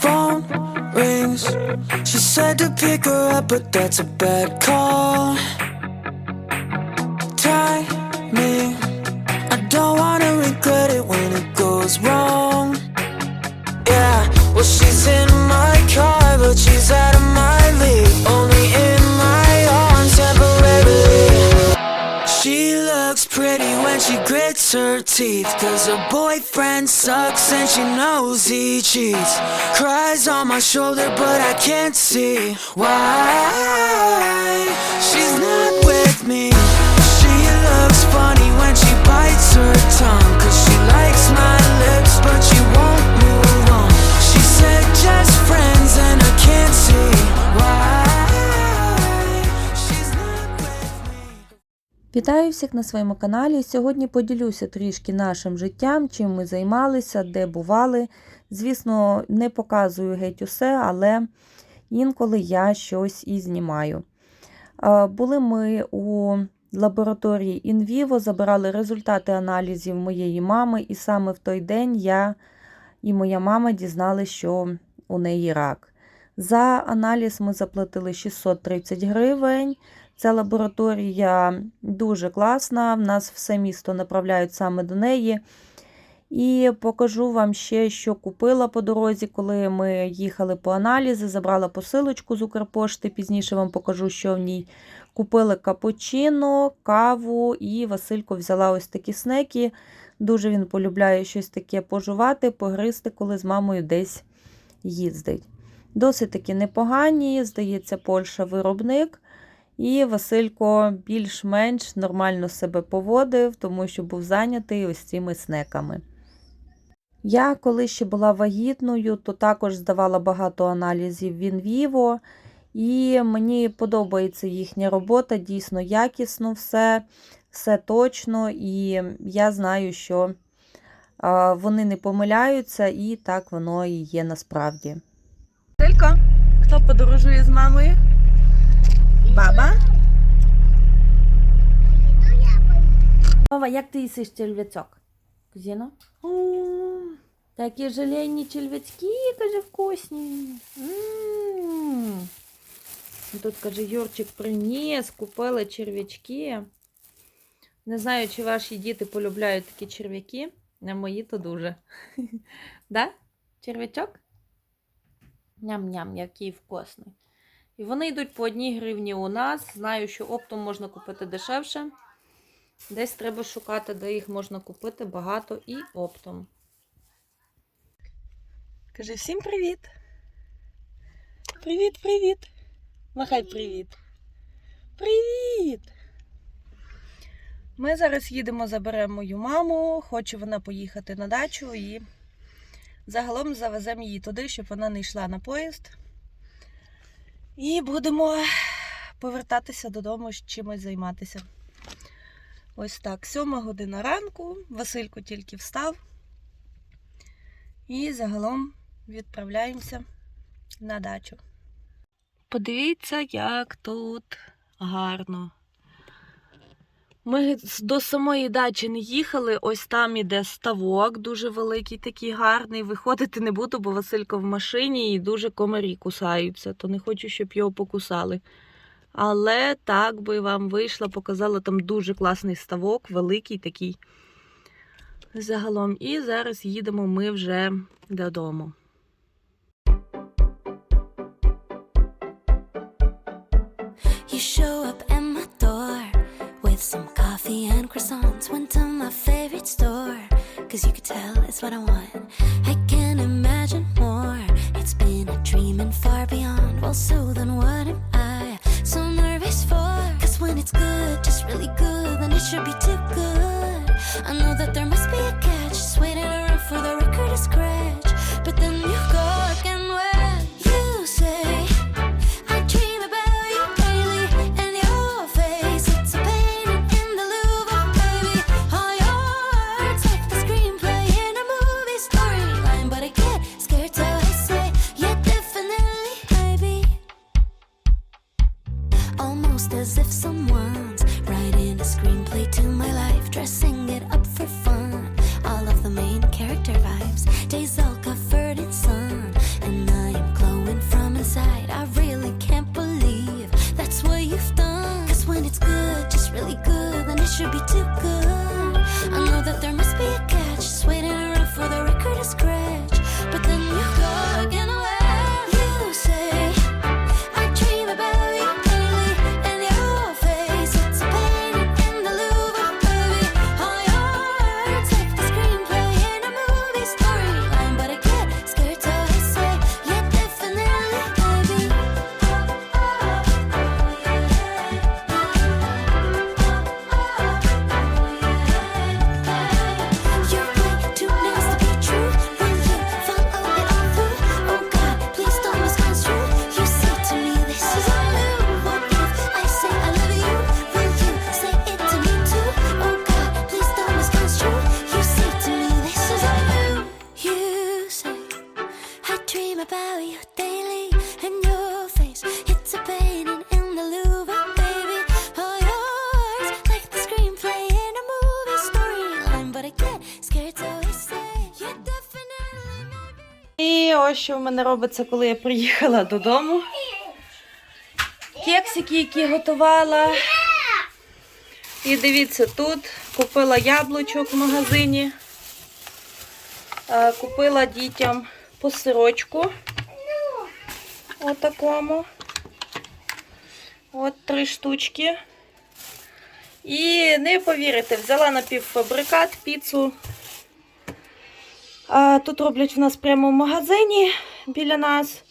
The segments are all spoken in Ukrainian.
Phone rings. She said to pick her up, but that's a bad call. Timing. I don't wanna regret it when it goes wrong. Yeah, well, she's in my car, but she's out grits her teeth. Cause her boyfriend sucks and she knows he cheats. Cries on my shoulder, but I can't see why. She's not with me. She looks funny when she bites her tongue. Cause she likes my lips, but she won't move on. She said just friends, and I can't see Вітаю всіх на своєму каналі. Сьогодні поділюся трішки нашим життям, чим ми займалися, де бували. Звісно, не показую геть усе, але інколи я щось і знімаю. Були ми у лабораторії InVivo, забирали результати аналізів моєї мами, і саме в той день я і моя мама дізналися, що у неї рак. За аналіз ми заплатили 630 гривень. Ця лабораторія дуже класна. В нас все місто направляють саме до неї. І покажу вам ще, що купила по дорозі, коли ми їхали по аналізи. Забрала посилочку з Укрпошти. Пізніше вам покажу, що в ній купили капучино, каву, і Василько взяла ось такі снеки. Дуже він полюбляє щось таке пожувати, погризти, коли з мамою десь їздить. Досить таки непогані, здається, Польща виробник. І Василько більш-менш нормально себе поводив, тому що був зайнятий ось цими снеками. Я, коли ще була вагітною, то також здавала багато аналізів в Інвіво, і мені подобається їхня робота, дійсно якісно все, все точно, і я знаю, що вони не помиляються, і так воно і є насправді. Василько, хто подорожує з мамою? Баба? Мама, як ти їсиш черв'ячок? Кузіно? Такі желейні черв'ячки, каже, вкусні. І Тут, каже, Юрчик приніс, купили черв'ячки. Не знаю, чи ваші діти полюбляють такі черв'яки. А мої то дуже. Да? Черв'ячок? Ням-ням, який вкусний. І вони йдуть по одній гривні у нас. Знаю, що оптом можна купити дешевше. Десь треба шукати, де їх можна купити багато і оптом. Кажи всім привіт. Привіт, привіт. Махай привіт. Привіт. Ми зараз їдемо, заберемо мою маму. Хоче вона поїхати на дачу і загалом завеземо її туди, щоб вона не йшла на поїзд. І будемо повертатися додому з чимось займатися. Ось так, сьома година ранку, Василько тільки встав. І загалом відправляємося на дачу. Подивіться, як тут гарно. Ми до самої дачі не їхали, ось там іде ставок, дуже великий, такий гарний. Виходити не буду, бо Василько в машині і дуже комарі кусаються, то не хочу, щоб його покусали. Але так би вам вийшла, показала там дуже класний ставок, великий такий. Загалом. І зараз їдемо ми вже додому. You show up coffee and croissants. Went to my favorite store, cause you could tell it's what I want. I can't imagine more. It's been a dream and far beyond. Well, so then what am I so nervous for? Cause when it's good, just really good, then it should be too good. I know that there must be a catch, just waiting around for the record to scratch. But then you ось що в мене робиться, коли я приїхала додому. Кексики, які готувала. І дивіться, тут купила яблучок в магазині. Купила дітям по сирочку. Отакому. От три штучки. І не повірите, взяла напівфабрикат, піцу. Тут роблять в нас прямо в магазині біля нас.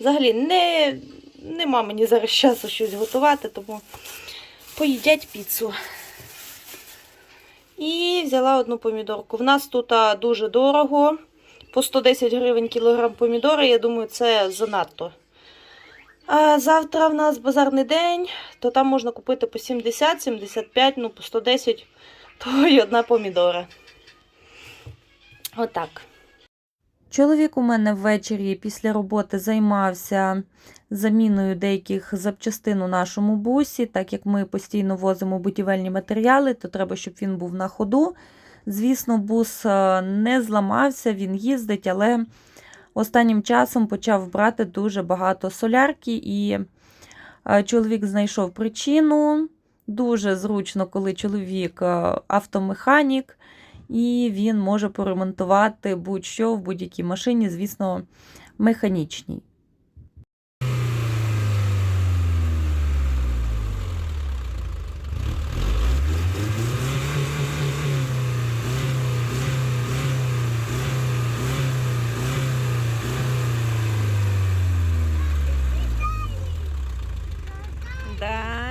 Взагалі не, нема мені зараз часу щось готувати, тому поїдять піцу. І взяла одну помідорку. В нас тут дуже дорого. По 110 гривень кілограм помідори, я думаю, це занадто. А завтра в нас базарний день, то там можна купити по 70, 75, ну по 110, то і одна помідора. Отак. Чоловік у мене ввечері після роботи займався заміною деяких запчастин у нашому бусі, так як ми постійно возимо будівельні матеріали, то треба, щоб він був на ходу. Звісно, бус е, не зламався, він їздить, але останнім часом почав брати дуже багато солярки, і е, чоловік знайшов причину. Дуже зручно, коли чоловік е, автомеханік, і він може поремонтувати будь-що в будь-якій машині, звісно, механічній. Да.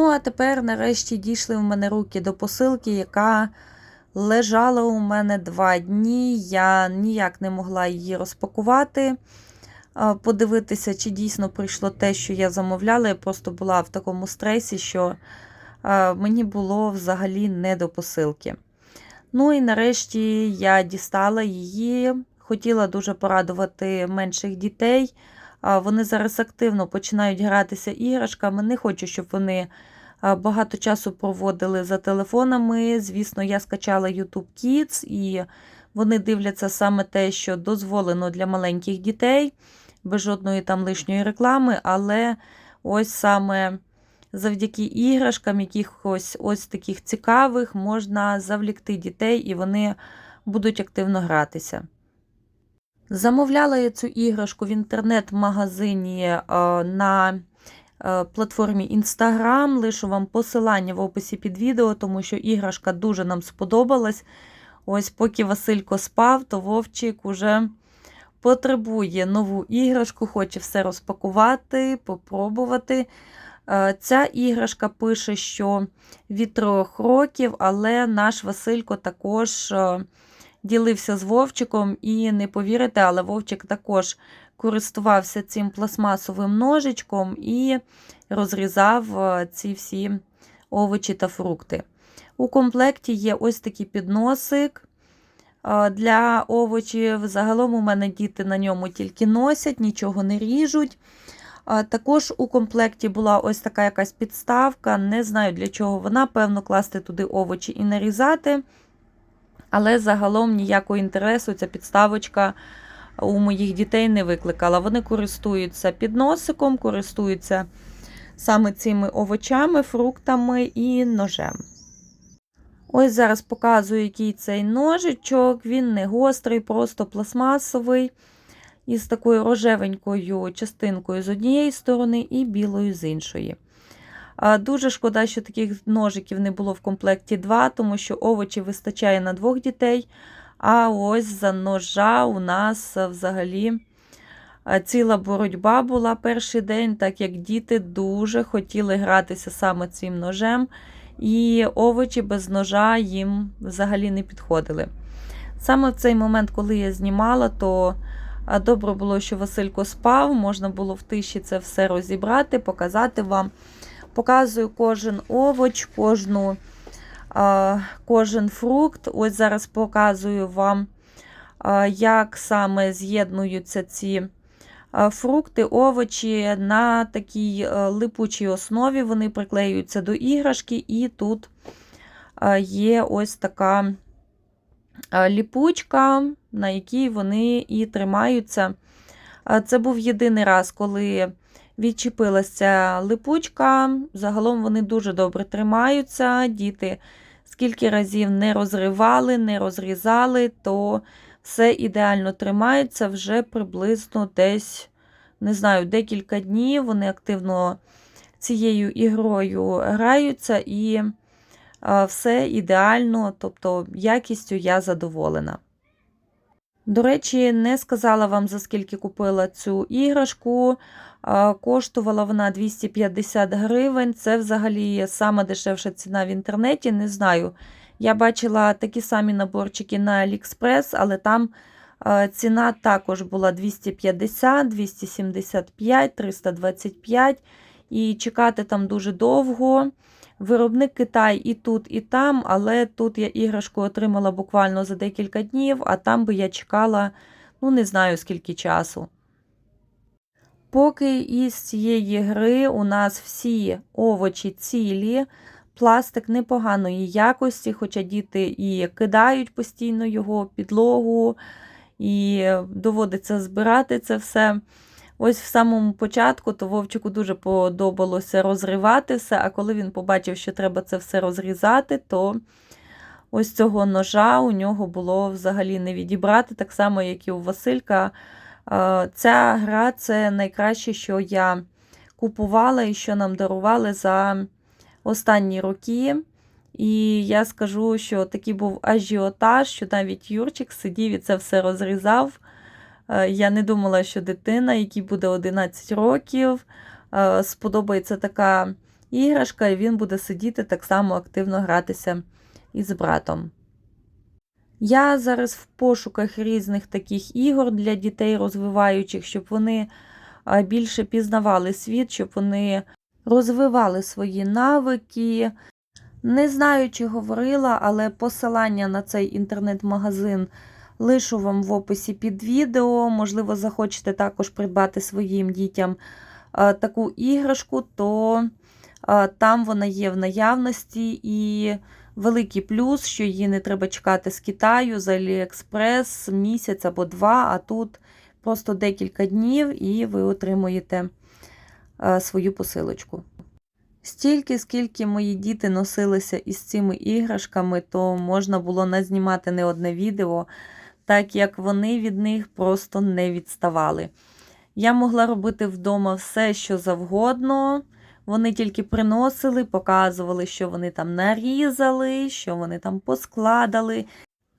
Ну, а тепер, нарешті, дійшли в мене руки до посилки, яка лежала у мене два дні. Я ніяк не могла її розпакувати, подивитися, чи дійсно прийшло те, що я замовляла. Я просто була в такому стресі, що мені було взагалі не до посилки. Ну і нарешті я дістала її. Хотіла дуже порадувати менших дітей. Вони зараз активно починають гратися іграшками. Не хочу, щоб вони багато часу проводили за телефонами. Звісно, я скачала YouTube Kids, і вони дивляться саме те, що дозволено для маленьких дітей, без жодної там лишньої реклами. Але ось саме завдяки іграшкам, якихось ось таких цікавих, можна завлікти дітей, і вони будуть активно гратися. Замовляла я цю іграшку в інтернет-магазині е, на платформі Instagram. Лишу вам посилання в описі під відео, тому що іграшка дуже нам сподобалась. Ось поки Василько спав, то Вовчик уже потребує нову іграшку, хоче все розпакувати, попробувати. Е, Ця іграшка пише, що від трьох років, але наш Василько також е, ділився з Вовчиком, і не повірите, але Вовчик також користувався цим пластмасовим ножичком і розрізав е, ці всі овочі та фрукти. У комплекті є ось такий підносик е, для овочів. Загалом у мене діти на ньому тільки носять, нічого не ріжуть. Також у комплекті була ось така якась підставка. Не знаю для чого вона, певно, класти туди овочі і нарізати. Але загалом ніякого інтересу ця підставочка у моїх дітей не викликала. Вони користуються підносиком, користуються саме цими овочами, фруктами і ножем. Ось зараз показую, який цей ножичок. Він не гострий, просто пластмасовий, із такою рожевенькою частинкою з однієї сторони і білою з іншої. Дуже шкода, що таких ножиків не було в комплекті два, тому що овочів вистачає на двох дітей. А ось за ножа у нас взагалі ціла боротьба була перший день, так як діти дуже хотіли гратися саме цим ножем, і овочі без ножа їм взагалі не підходили. Саме в цей момент, коли я знімала, то добре було, що Василько спав, можна було в тиші це все розібрати, показати вам. Показую кожен овоч, кожну, кожен фрукт. Ось зараз показую вам, як саме з'єднуються ці фрукти, овочі на такій липучій основі. Вони приклеюються до іграшки, і тут є ось така ліпучка, на якій вони і тримаються. Це був єдиний раз, коли відчепилася липучка. Загалом вони дуже добре тримаються. Діти скільки разів не розривали, не розрізали, то все ідеально тримається вже приблизно десь, не знаю, декілька днів. Вони активно цією ігрою граються і все ідеально, тобто якістю я задоволена. До речі, не сказала вам, за скільки купила цю іграшку. Коштувала вона 250 гривень. Це взагалі сама дешевша ціна в інтернеті. Не знаю. Я бачила такі самі наборчики на AliExpress, але там ціна також була 250, 275, 325. І чекати там дуже довго. Виробник Китай і тут, і там, але тут я іграшку отримала буквально за декілька днів, а там би я чекала, ну не знаю скільки часу. Поки із цієї гри у нас всі овочі цілі, пластик непоганої якості, хоча діти і кидають постійно його підлогу, і доводиться збирати це все. Ось в самому початку то Вовчику дуже подобалося розривати все, а коли він побачив, що треба це все розрізати, то ось цього ножа у нього було взагалі не відібрати, так само, як і у Василька. Е, Ця гра це найкраще, що я купувала і що нам дарували за останні роки. І я скажу, що такий був ажіотаж, що навіть Юрчик сидів і це все розрізав. Е, Я не думала, що дитина, якій буде 11 років, е, сподобається така іграшка, і він буде сидіти так само активно гратися із братом. Я зараз в пошуках різних таких ігор для дітей розвиваючих, щоб вони більше пізнавали світ, щоб вони розвивали свої навики. Не знаю, чи говорила, але посилання на цей інтернет-магазин лишу вам в описі під відео. Можливо, захочете також придбати своїм дітям таку іграшку, то там вона є в наявності. І великий плюс, що її не треба чекати з Китаю, з Аліекспрес місяць або два, а тут просто декілька днів і ви отримуєте е, свою посилочку. Стільки, скільки мої діти носилися із цими іграшками, то можна було назнімати не одне відео, так як вони від них просто не відставали. Я могла робити вдома все, що завгодно. Вони тільки приносили, показували, що вони там нарізали, що вони там поскладали.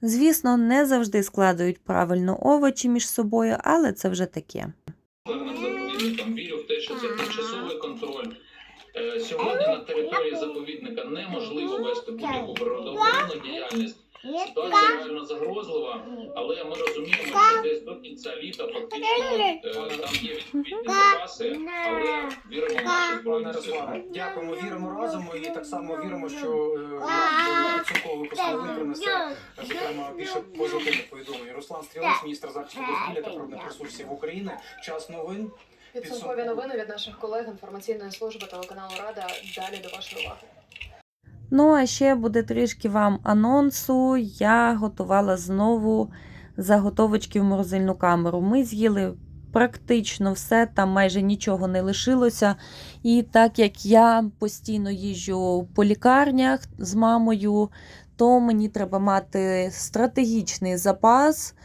Звісно, не завжди складають правильно овочі між собою, але це вже таке. заповідником вірю в те, що це тимчасовий контроль. Сьогодні на території заповідника неможливо вести будь-яку природоохоронну діяльність. Ситуація реально загрозлива, але ми розуміємо, що десь до кінця літа фактично е, там є відповідні запаси, але віримо в наші збройні сили. Дякуємо, віримо разом і так само віримо, що підсумковий випуск принесе зокрема більше позитивних повідомлень. Руслан Стрілець, міністр захисту довкілля та природних ресурсів України. Час новин. Підсумкові. новини від наших колег інформаційної служби телеканалу Рада. Далі до вашої уваги. Ну, а ще буде трішки вам анонсу. Я готувала знову заготовочки в морозильну камеру. Ми з'їли практично все, там майже нічого не лишилося. І так як я постійно їжджу по лікарнях з мамою, то мені треба мати стратегічний запас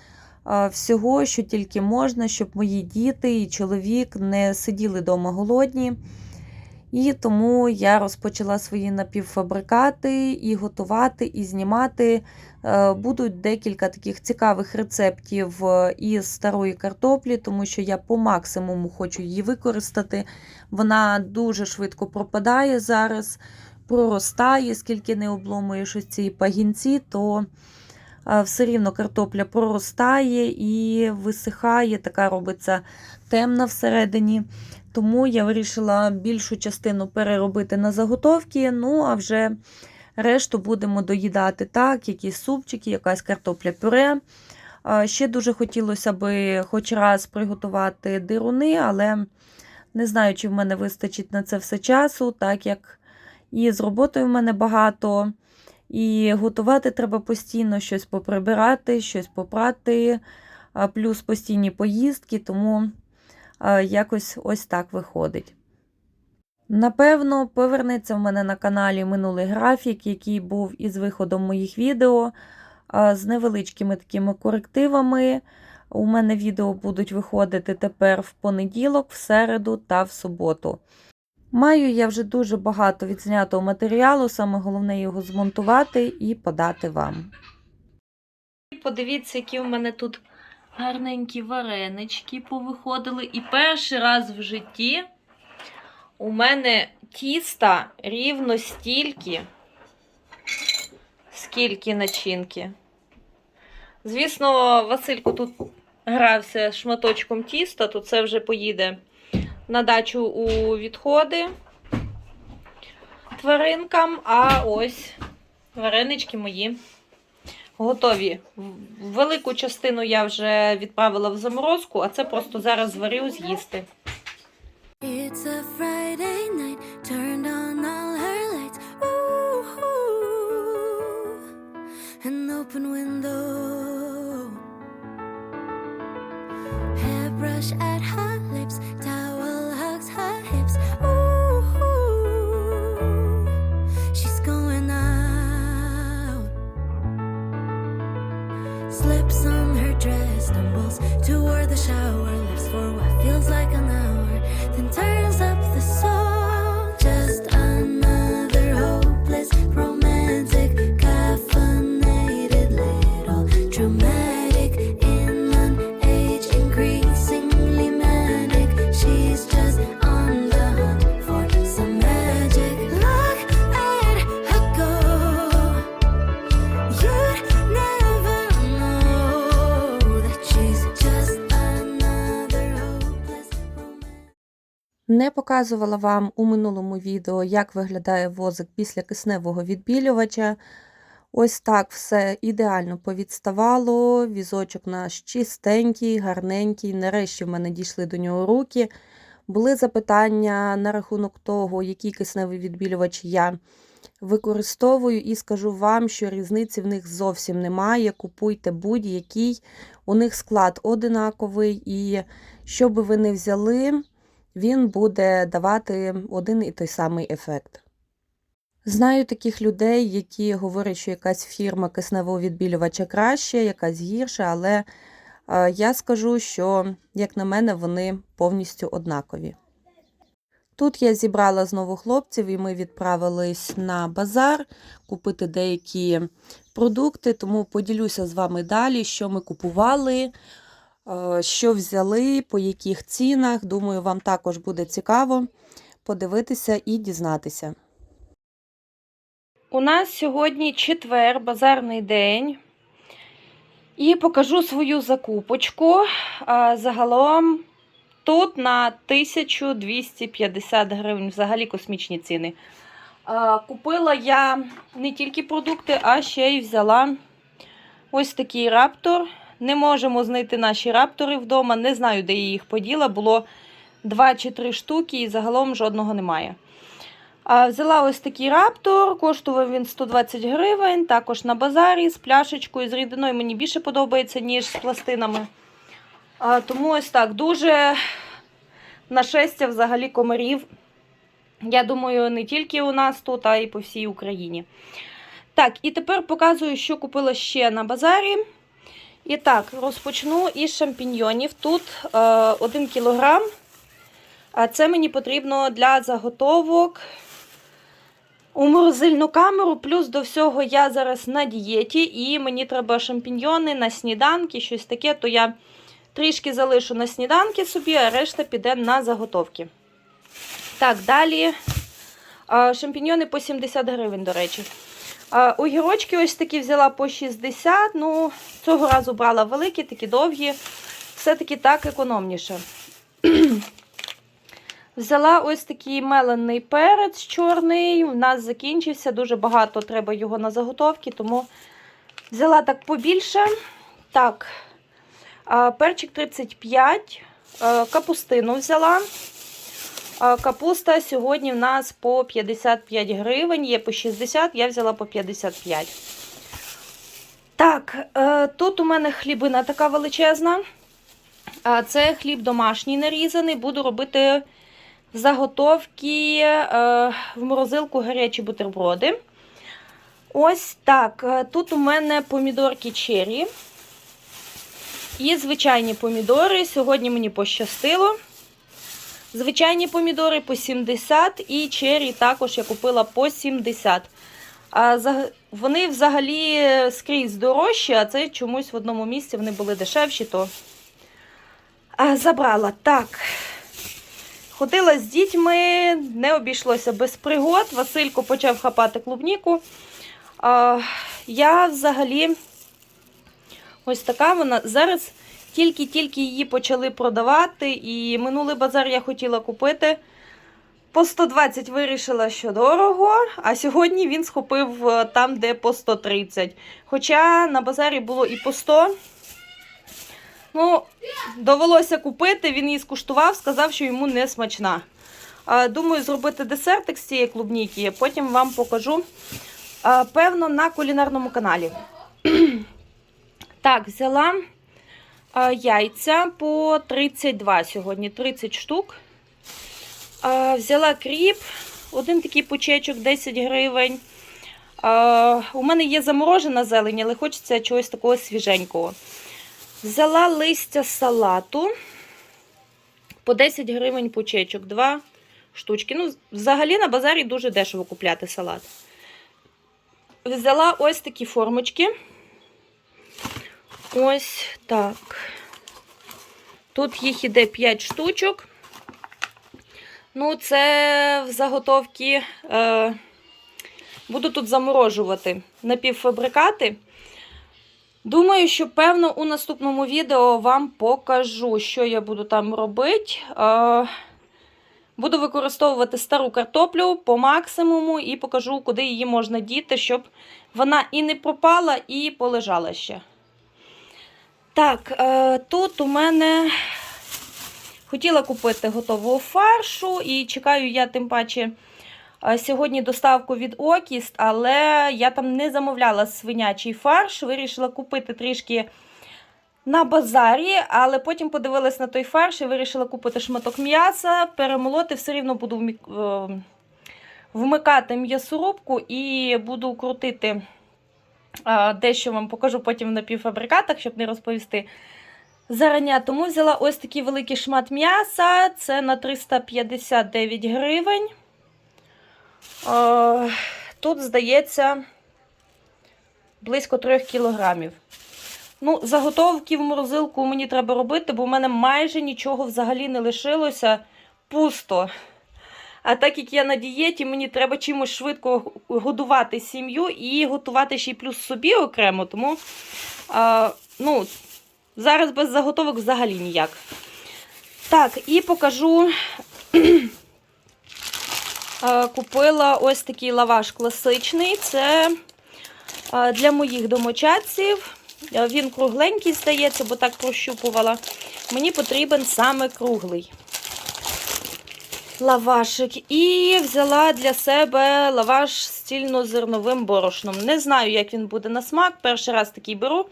всього, що тільки можна, щоб мої діти і чоловік не сиділи вдома голодні. І тому я розпочала свої напівфабрикати і готувати, і знімати. Е, Будуть декілька таких цікавих рецептів е, із старої картоплі, тому що я по максимуму хочу її використати. Вона дуже швидко пропадає зараз, проростає, скільки не обломуєш ці пагінці, то все рівно картопля проростає і висихає, така робиться темна всередині. Тому я вирішила більшу частину переробити на заготовки, ну а вже решту будемо доїдати так, якісь супчики, якась картопля пюре. Ще дуже хотілося би хоч раз приготувати дируни, але не знаю, чи в мене вистачить на це все часу, так як і з роботою в мене багато, і готувати треба постійно щось поприбирати, щось попрати, плюс постійні поїздки, тому якось ось так виходить. Напевно, повернеться в мене на каналі минулий графік, який був із виходом моїх відео з невеличкими такими корективами. У мене відео будуть виходити тепер в понеділок, в середу та в суботу. Маю я вже дуже багато відзнятого матеріалу, саме головне його змонтувати і подати вам. Подивіться, які у мене тут гарненькі варенички повиходили. І перший раз в житті у мене тіста рівно стільки, скільки начинки. Звісно, Василько тут грався шматочком тіста, то це вже поїде на дачу у відходи тваринкам, а ось варенички мої готові. Велику частину я вже відправила в заморозку, а це просто зараз зварю з'їсти. Hairbrush at her lips, Не показувала вам у минулому відео, як виглядає возик після кисневого відбілювача. Ось так все ідеально повідставало. Візочок наш чистенький, гарненький. Нарешті в мене дійшли до нього руки. Були запитання на рахунок того, який кисневий відбілювач я використовую, і скажу вам, що різниці в них зовсім немає. Купуйте будь-який, у них склад одинаковий, і що би ви не взяли, він буде давати один і той самий ефект. Знаю таких людей, які говорять, що якась фірма кисневого відбілювача краще, якась гірша, але е, я скажу, що, як на мене, вони повністю однакові. Тут я зібрала знову хлопців, і ми відправились на базар купити деякі продукти, тому поділюся з вами далі, що ми купували, що взяли, по яких цінах. Думаю, вам також буде цікаво подивитися і дізнатися. У нас сьогодні четвер, базарний день. І покажу свою закупочку. Загалом тут на 1250 гривень, взагалі космічні ціни. Купила я не тільки продукти, а ще й взяла ось такий раптор. Не можемо знайти наші раптори вдома. Не знаю, де я їх поділа. Було 2 чи 3 штуки, і загалом жодного немає. Взяла ось такий раптор, коштував він 120 гривень, також на базарі з пляшечкою, з рідиною мені більше подобається, ніж з пластинами. Тому ось так, дуже нашестя взагалі комарів. Я думаю, не тільки у нас тут, а й по всій Україні. Так, і тепер показую, що купила ще на базарі. І так, розпочну із шампіньйонів. Тут е, 1 кілограм. А це мені потрібно для заготовок у морозильну камеру. Плюс до всього я зараз на дієті, і мені треба шампіньйони на сніданки, щось таке, то я трішки залишу на сніданки собі, а решта піде на заготовки. Так, далі. Шампіньйони по 70 гривень, до речі. Огірочки ось такі взяла по 60. Ну, цього разу брала великі, такі довгі. Все-таки так економніше. Взяла ось такий мелений перець чорний. У нас закінчився, дуже багато треба його на заготовки, тому взяла так побільше. Так, перчик 35, капустину взяла. Капуста сьогодні в нас по 55 гривень, є по 60, я взяла по 55. Так, е, тут у мене хлібина така величезна. Це хліб домашній нарізаний. Буду робити заготовки е, в морозилку гарячі бутерброди. Ось так. е, Тут у мене помідорки чері. І звичайні помідори. Сьогодні мені пощастило. Звичайні помідори по 70 і чері також я купила по 70. А Вони взагалі скрізь дорожчі, а це чомусь в одному місці вони були дешевші, то а, забрала. Так. Ходила з дітьми, не обійшлося без пригод. Василько почав хапати клубніку. А, я взагалі ось така вона. Зараз тільки-тільки її почали продавати, і минулий базар я хотіла купити. По 120 вирішила, що дорого, а сьогодні він схопив е, там, де по 130. Хоча на базарі було і по 100. Ну, довелося купити, він її скуштував, сказав, що йому не смачна. Думаю, зробити десертик з цієї клубніки, потім вам покажу. Певно, на кулінарному каналі. Так, взяла яйця по 32 сьогодні, 30 штук. Взяла кріп, один такий пучечок 10 гривень. У мене є заморожена зелень, але хочеться чогось такого свіженького. Взяла листя салату по 10 гривень пучечок, два штучки. Ну, взагалі на базарі дуже дешево купляти салат. Взяла ось такі формочки. Ось так. Тут їх іде 5 штучок. Ну, це в заготовки е, буду тут заморожувати напівфабрикати. Думаю, що, певно, у наступному відео вам покажу, що я буду там робити. Е, буду використовувати стару картоплю по максимуму і покажу, куди її можна діти, щоб вона і не пропала, і полежала ще. Так, е, тут у мене хотіла купити готового фаршу, і чекаю я тим паче е, сьогодні доставку від Окіст, але я там не замовляла свинячий фарш. Вирішила купити трішки на базарі, але потім подивилась на той фарш і вирішила купити шматок м'яса, перемолоти, все рівно буду е, вмикати м'ясорубку і буду крутити. Дещо вам покажу потім в напівфабрикатах, щоб не розповісти зарання. Тому взяла ось такий великий шмат м'яса. Це на 359 гривень. Тут, здається, близько 3 кілограмів. Ну, заготовки в морозилку мені треба робити, бо в мене майже нічого взагалі не лишилося пусто. А так як я на дієті, мені треба чимось швидко годувати сім'ю і готувати ще й плюс собі окремо. Тому а, ну, зараз без заготовок взагалі ніяк. Так, і покажу. Купила ось такий лаваш класичний. Це для моїх домочадців. Він кругленький, здається, бо так прощупувала. Мені потрібен саме круглий лавашик. І взяла для себе лаваш з цільнозерновим борошном. Не знаю, як він буде на смак. Перший раз такий беру.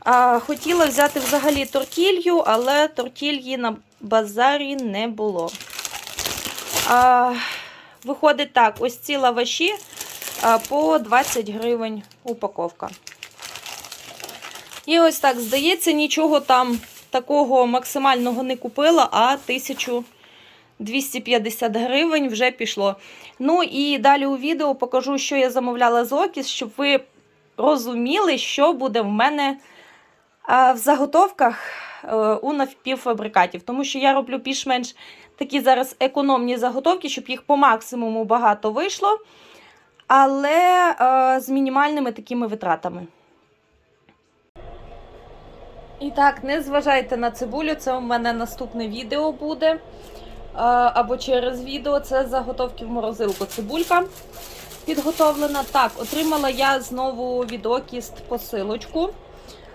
А, хотіла взяти взагалі тортілью, але тортільї на базарі не було. А, виходить так: ось ці лаваші по 20 гривень упаковка. І ось так, здається, нічого там такого максимального не купила, а 1000 250 гривень вже пішло. Ну і далі у відео покажу, що я замовляла з Окіс, щоб ви розуміли, що буде в мене в заготовках е, у напівфабрикатів. Тому що я роблю більш-менш такі зараз економні заготовки, щоб їх по максимуму багато вийшло. але е, з мінімальними такими витратами. І так, не зважайте на цибулю, це у мене наступне відео буде. Або через відео це заготовки в морозилку. Цибулька підготовлена. Так, отримала я знову від Окіст посилочку.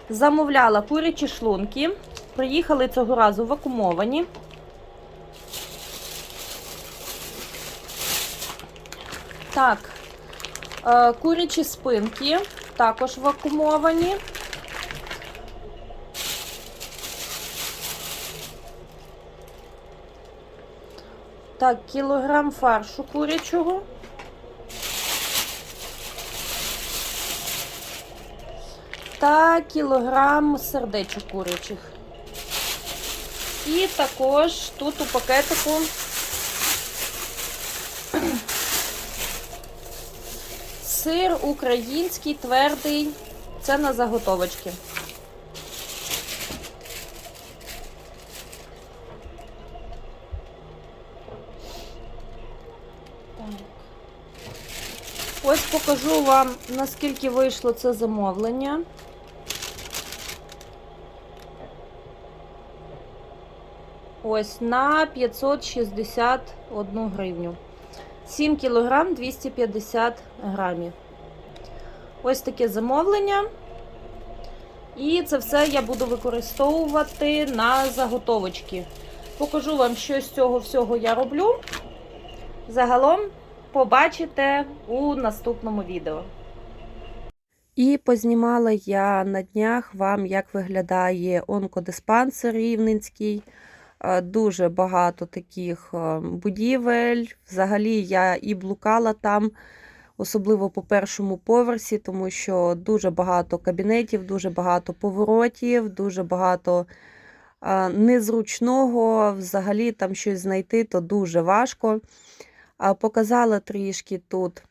Замовляла курячі шлунки. Приїхали цього разу вакуумовані. Так, е, курячі спинки також вакуумовані. Так, кілограм фаршу курячого. Та кілограм сердечок курячих. І також тут у пакетику сир український твердий. Це на заготовочки. Покажу вам, наскільки вийшло це замовлення. Ось на 561 гривню. 7 кілограм 250 грамів. Ось таке замовлення. І це все я буду використовувати на заготовочки. Покажу вам, що з цього всього я роблю. Загалом побачите у наступному відео. І познімала я на днях вам, як виглядає онкодиспансер Рівненський. Е, Дуже багато таких е, будівель. Взагалі я і блукала там, особливо по першому поверсі, тому що дуже багато кабінетів, дуже багато поворотів, дуже багато е, незручного. Взагалі там щось знайти то дуже важко. Показала трішки тут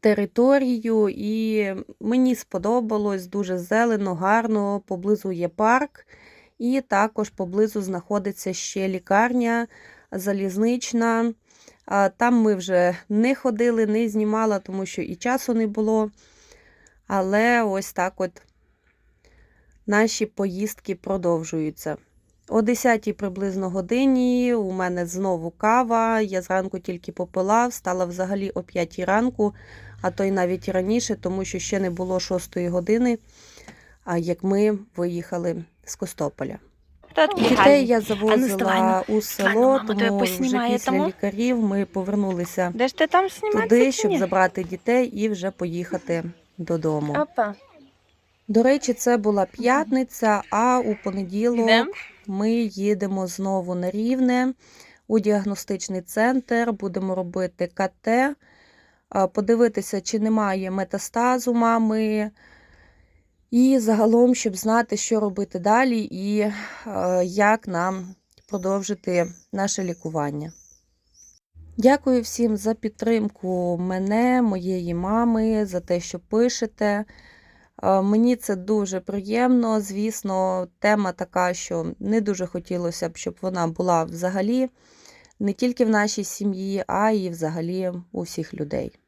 територію, і мені сподобалось дуже зелено, гарно. Поблизу є парк, і також поблизу знаходиться ще лікарня залізнична. Там ми вже не ходили, не знімала, тому що і часу не було. Але ось так от наші поїздки продовжуються. О 10 приблизно годині у мене знову кава. Я зранку тільки попила, встала взагалі о 5 ранку, а то й навіть раніше, тому що ще не було 6 години, а як ми виїхали з Костополя. Дітей я завозила у село, тому вже після лікарів ми повернулися туди, щоб забрати дітей і вже поїхати додому. До речі, це була п'ятниця, а у понеділок? Ми їдемо знову на Рівне у діагностичний центр, будемо робити КТ, подивитися, чи немає метастазу мами. І загалом, щоб знати, що робити далі і як нам продовжити наше лікування. Дякую всім за підтримку мене, моєї мами, за те, що пишете. Е, Мені це дуже приємно. Звісно, тема така, що не дуже хотілося б, щоб вона була взагалі не тільки в нашій сім'ї, а й взагалі у всіх людей.